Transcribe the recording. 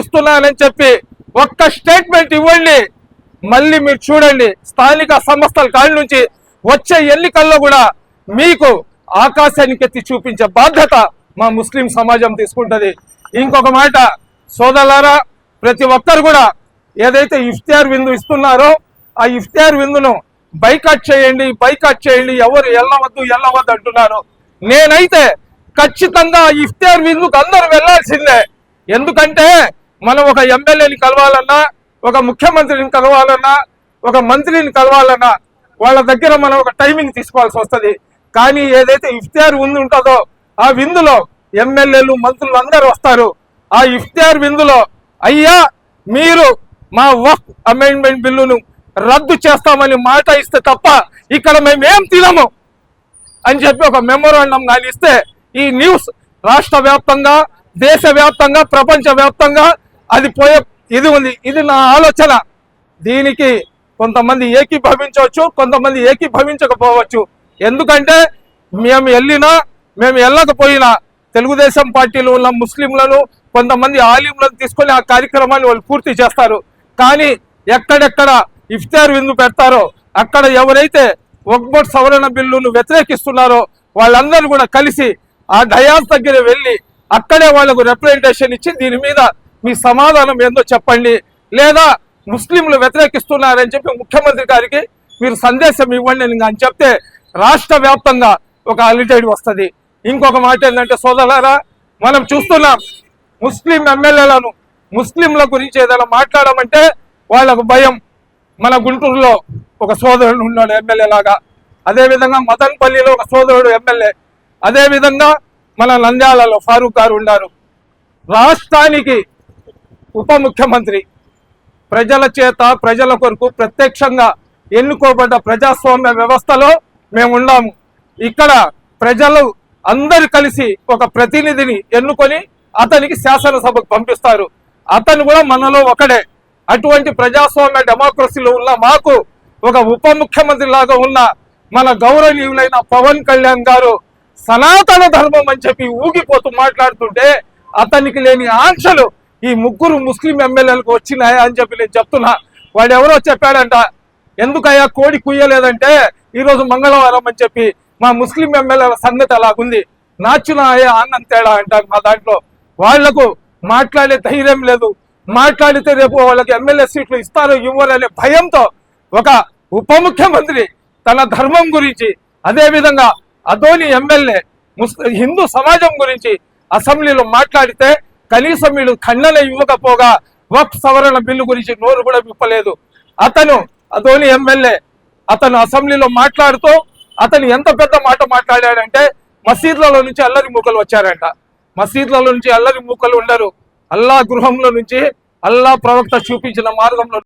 ఇస్తున్నానని చెప్పి ఒక్క స్టేట్మెంట్ ఇవ్వండి. మళ్ళీ మీరు చూడండి స్థానిక సంస్థల కాళ్ళ నుంచి వచ్చే ఎన్నికల్లో కూడా మీకు ఆకాశానికి ఎత్తి చూపించే బాధ్యత మా ముస్లిం సమాజం తీసుకుంటుంది. ఇంకొక మాట సోదరులారా ప్రతి ఒక్కరు కూడా ఏదైతే ఇఫ్తియార్ విందు ఇస్తున్నారో ఆ ఇఫ్తియార్ విందును బైకాట్ చేయండి బైకాట్ చేయండి. ఎవరు వెళ్ళవద్దు వెళ్ళవద్దు అంటున్నారు. నేనైతే ఖచ్చితంగా ఇఫ్తియార్ విందుకు అందరూ వెళ్ళాల్సిందే ఎందుకంటే మనం ఒక ఎమ్మెల్యేని కలవాలన్నా ఒక ముఖ్యమంత్రిని కలవాలన్నా ఒక మంత్రిని కలవాలన్నా వాళ్ళ దగ్గర మనం ఒక టైమింగ్ తీసుకోవాల్సి వస్తుంది. కానీ ఏదైతే ఇఫ్తియార్ విందు ఉంటుందో ఆ విందులో ఎమ్మెల్యేలు మంత్రులు అందరూ వస్తారు. ఆ ఇఫ్తియార్ విందులో అయ్యా మీరు మా వక్ అమెండ్మెంట్ బిల్లును రద్దు చేస్తామని మాట ఇస్తే తప్ప ఇక్కడ మేము ఏం తినము? అని చెప్పి ఒక మెమోరాండం కానీ ఇస్తే ఈ న్యూస్ రాష్ట్ర వ్యాప్తంగా దేశవ్యాప్తంగా ప్రపంచ వ్యాప్తంగా అది పోయే ఇది ఉంది. ఇది నా ఆలోచన. దీనికి కొంతమంది ఏకీభవించవచ్చు కొంతమంది ఏకీభవించకపోవచ్చు. ఎందుకంటే మేము వెళ్ళినా మేము వెళ్ళకపోయినా తెలుగుదేశం పార్టీలో ఉన్న ముస్లింలను కొంతమంది ఆలింలను తీసుకొని ఆ కార్యక్రమాన్ని వాళ్ళు పూర్తి చేస్తారు. కానీ ఎక్కడెక్కడ ఇఫ్తార్ విందు పెడతారో అక్కడ ఎవరైతే ఒక్బోట్ సవరణ బిల్లును వ్యతిరేకిస్తున్నారో వాళ్ళందరూ కూడా కలిసి ఆ డయాస్ దగ్గర వెళ్ళి అక్కడే వాళ్ళకు రిప్రజెంటేషన్ ఇచ్చి దీని మీద మీ సమాధానం ఏందో చెప్పండి. లేదా ముస్లింలు వ్యతిరేకిస్తున్నారని చెప్పి ముఖ్యమంత్రి గారికి మీరు సందేశం ఇవ్వండి అని చెప్తే రాష్ట్ర వ్యాప్తంగా ఒక అలిటైడ్ వస్తుంది. ఇంకొక మాట ఏంటంటే సోదరులారా మనం చూస్తున్నాం ముస్లిం ఎమ్మెల్యేలను ముస్లింల గురించి ఏదైనా మాట్లాడమంటే వాళ్ళకు భయం. మన గుంటూరులో ఒక సోదరుడు ఉన్నాడు ఎమ్మెల్యే లాగా. అదేవిధంగా మదన్పల్లిలో ఒక సోదరుడు ఎమ్మెల్యే. అదేవిధంగా మన నంద్యాలలో ఫారూక్ గారు ఉన్నారు. రాష్ట్రానికి ఉప ముఖ్యమంత్రి. ప్రజల చేత ప్రజల కొరకు ప్రత్యక్షంగా ఎన్నుకోబడ్డ ప్రజాస్వామ్య వ్యవస్థలో మేము ఉన్నాము. ఇక్కడ ప్రజలు అందరు కలిసి ఒక ప్రతినిధిని ఎన్నుకొని అతనికి శాసనసభకు పంపిస్తారు. అతను కూడా మనలో ఒకడే. అటువంటి ప్రజాస్వామ్య డెమోక్రసీలో ఉన్న మాకు ఒక ఉప ముఖ్యమంత్రి లాగా ఉన్న మన గౌరవనీయులైన పవన్ కళ్యాణ్ గారు సనాతన ధర్మం అని చెప్పి ఊగిపోతూ మాట్లాడుతుంటే అతనికి లేని ఆంక్షలు ఈ ముగ్గురు ముస్లిం ఎమ్మెల్యేలకు వచ్చినాయా అని చెప్పి నేను చెప్తున్నా. వాడు ఎవరో చెప్పాడంట ఎందుకయ్యా కోడి కుయ్యలేదంటే ఈరోజు మంగళవారం అని చెప్పి మా ముస్లిం ఎమ్మెల్యేల సంగతి అలాగుంది. నాచునాయా అన్నం తేడా అంటారు మా దాంట్లో. వాళ్ళకు మాట్లాడే ధైర్యం లేదు. మాట్లాడితే రేపు వాళ్ళకి ఎమ్మెల్యే సీట్లు ఇస్తారో ఇవ్వరు అనే భయంతో ఒక ఉప ముఖ్యమంత్రి తన ధర్మం గురించి అదేవిధంగా అధోని అదోని ఎమ్మెల్యే ముస్- హిందూ సమాజం గురించి అసెంబ్లీలో మాట్లాడితే కనీసం వీళ్ళు ఖండన ఇవ్వకపోగా వక్ సవరణ బిల్లు గురించి నోరు కూడా విప్పలేదు. అతను ధోని ఎమ్మెల్యే అతను అసెంబ్లీలో మాట్లాడుతూ అతను ఎంత పెద్ద మాట మాట్లాడాడంటే మసీద్లలో నుంచి అల్లరి మూకలు వచ్చారంట. మసీద్లలో నుంచి అల్లరి మూకలు ఉండరు. అల్లా గృహంలో నుంచి అల్లా ప్రవక్త చూపించిన మార్గంలో